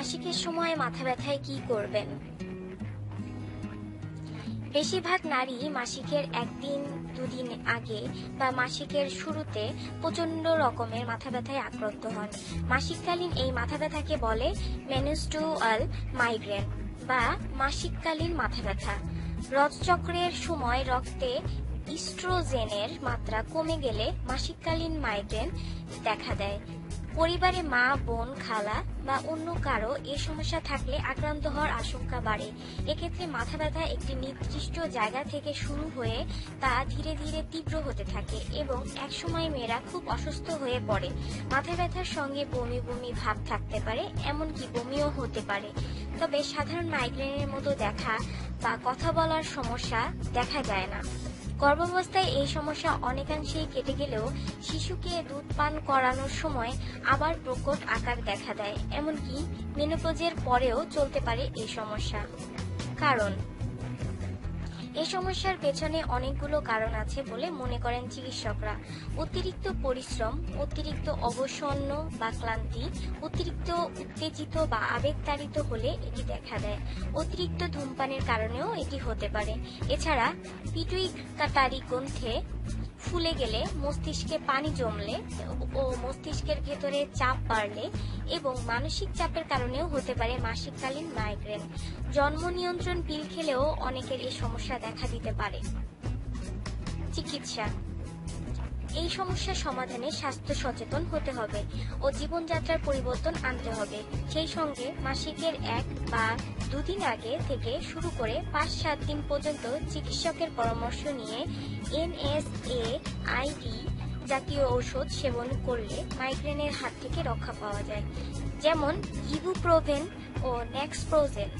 মাসিকের সময় মাথা ব্যথায় কি করবেন? বেশিরভাগ নারী মাসিকের একদিন, দুদিন আগে বা মাসিকের শুরুতে প্রচণ্ড রকমের মাথা ব্যথায় আক্রান্ত হন। মাসিককালীন এই মাথা ব্যথাকে বলে মেনুস্টুয়াল মাইগ্রেন বা মাসিককালীন মাথা ব্যথা। রথচক্রের সময় রক্তে ইস্ট্রোজেনের মাত্রা কমে গেলে মাসিককালীন মাইগ্রেন দেখা দেয়। পরিবারে মা, বোন, খালা বা অন্য কারও এই সমস্যা থাকলে আক্রান্ত হওয়ার আশঙ্কা বাড়ে। এক্ষেত্রে মাথা ব্যথা একটি নির্দিষ্ট জায়গা থেকে শুরু হয়ে তা ধীরে ধীরে তীব্র হতে থাকে এবং একসময় মেয়েরা খুব অসুস্থ হয়ে পড়ে। মাথা ব্যথার সঙ্গে বমি বমি ভাব থাকতে পারে, এমনকি বমিও হতে পারে। তবে সাধারণ মাইগ্রেনের মতো দেখা বা কথা বলার সমস্যা দেখা যায় না। গর্ভাবস্থায় এই সমস্যা অনেকাংশেই কেটে গেলেও শিশুকে দুধ পান করানোর সময় আবার প্রকট আকার দেখা দেয়। এমনকি মেনোপোজের পরেও চলতে পারে এই সমস্যা। কারণ এই সমস্যার পেছনে অনেকগুলো কারণ আছে বলে মনে করেন চিকিৎসকরা। অতিরিক্ত পরিশ্রম, অতিরিক্ত অবসন্ন বা ক্লান্তি, অতিরিক্ত উত্তেজিত বা আবেগতাড়িত হলে এটি দেখা দেয়। অতিরিক্ত ধূমপানের কারণেও এটি হতে পারে। এছাড়া পিটুইকাটারি গ্রন্থে ফুলে গেলে মস্তিষ্কে পানি জমলে ও মস্তিষ্কের ভেতরে চাপ বাড়লে এবং মানসিক চাপের কারণেও হতে পারে মাসিককালীন মাইগ্রেন জন্ম নিয়ন্ত্রণ পিল খেলেও অনেকের এই সমস্যা দেখা দিতে পারে। চিকিৎসা এই সমস্যার সমাধানে স্বাস্থ্য সচেতন হতে হবে ও জীবনযাত্রার পরিবর্তন আনতে হবে। সেই সঙ্গে মাসিকের এক বা দুদিন আগে থেকে শুরু করে পাঁচ, সাত দিন পর্যন্ত চিকিৎসকের পরামর্শ নিয়ে এনএসএ আইডি জাতীয় ঔষধ সেবন করলে মাইগ্রেনের হাত থেকে রক্ষা পাওয়া যায়, যেমন ইবুপ্রোভেন ও নেক্সপ্রোজেন।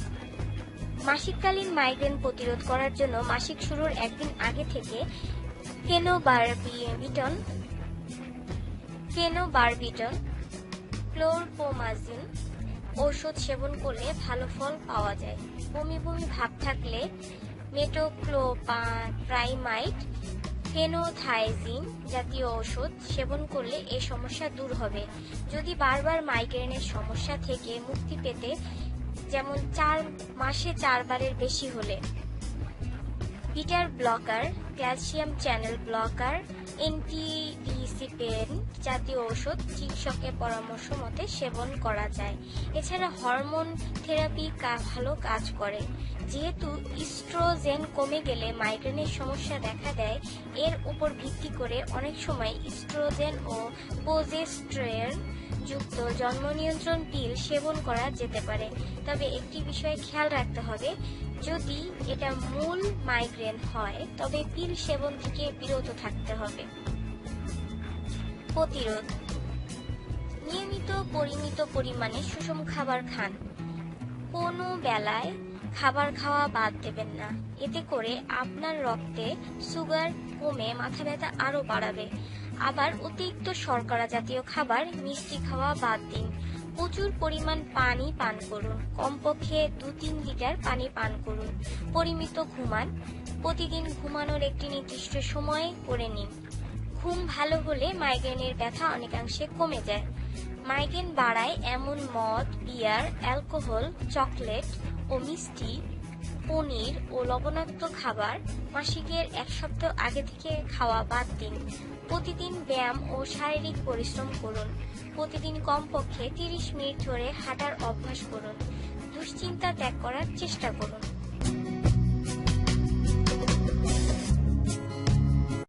মাসিককালীন মাইগ্রেন প্রতিরোধ করার জন্য মাসিক শুরুর একদিন আগে থেকে ফেনোবারবিটন ফেনোবারবিটন ক্লোরপোমাজিন ঔষধ সেবন করলে ভালো ফল পাওয়া যায়। বমি বমি ভাব থাকলে মেটোক্লোপ্রাইমাইড ফেনোথাইজিন জাতীয় ওষুধ সেবন করলে এই সমস্যা দূর হবে। যদি বারবার মাইগ্রেনের সমস্যা থেকে মুক্তি পেতে, যেমন চার, মাসে চারবারের বেশি হলে। Beta blocker calcium channel blocker এন্টিডিসিপেন জাতীয় ওষুধ চিকিৎসকের পরামর্শ মতে সেবন করা যায়। এছাড়া হরমোন থেরাপি ভালো কাজ করে। যেহেতু ইস্ট্রোজেন কমে গেলে মাইগ্রেনের সমস্যা দেখা দেয়, এর উপর ভিত্তি করে অনেক সময় ইস্ট্রোজেন ও প্রোজেস্ট্রেন যুক্ত জন্ম নিয়ন্ত্রণ পিল সেবন করা যেতে পারে। তবে একটি বিষয়ে খেয়াল রাখতে হবে, যদি এটা মূল মাইগ্রেন হয়, তবে পিল সেবন থেকে বিরত থাকতে হবে। প্রতিরোধ। নিয়মিত, পরিমিত পরিমাণে সুষম খাবার খান। কোনো বেলায় খাবার খাওয়া বাদ দেবেন না। এতে করে আপনার রক্তে সুগার কমে, মাথা ব্যথা আরও বাড়াবে। আবার অতিরিক্ত শর্করা জাতীয় খাবার, মিষ্টি খাওয়া বাদ দিন। প্রচুর পরিমাণ পানি পান করুন। কমপক্ষে দু তিন লিটার পানি পান করুন। পরিমিত ঘুমান। প্রতিদিন ঘুমানোর একটি নির্দিষ্ট সময় করে নিন। ঘুম ভালো হলে মাইগ্রেনের ব্যথা অনেকাংশে কমে যায়। মাইগ্রেন বাড়ায় এমন মদ, বিয়ার, অ্যালকোহল, চকলেট ও মিষ্টি, পনির ও লবণাক্ত খাবার মাসিকের এক সপ্তাহ আগে থেকে খাওয়া বাদ দিন। প্রতিদিন ব্যায়াম ও শারীরিক পরিশ্রম করুন। প্রতিদিন কমপক্ষে তিরিশ মিনিট ধরে হাঁটার অভ্যাস করুন। দুশ্চিন্তা ত্যাগ করার চেষ্টা করুন।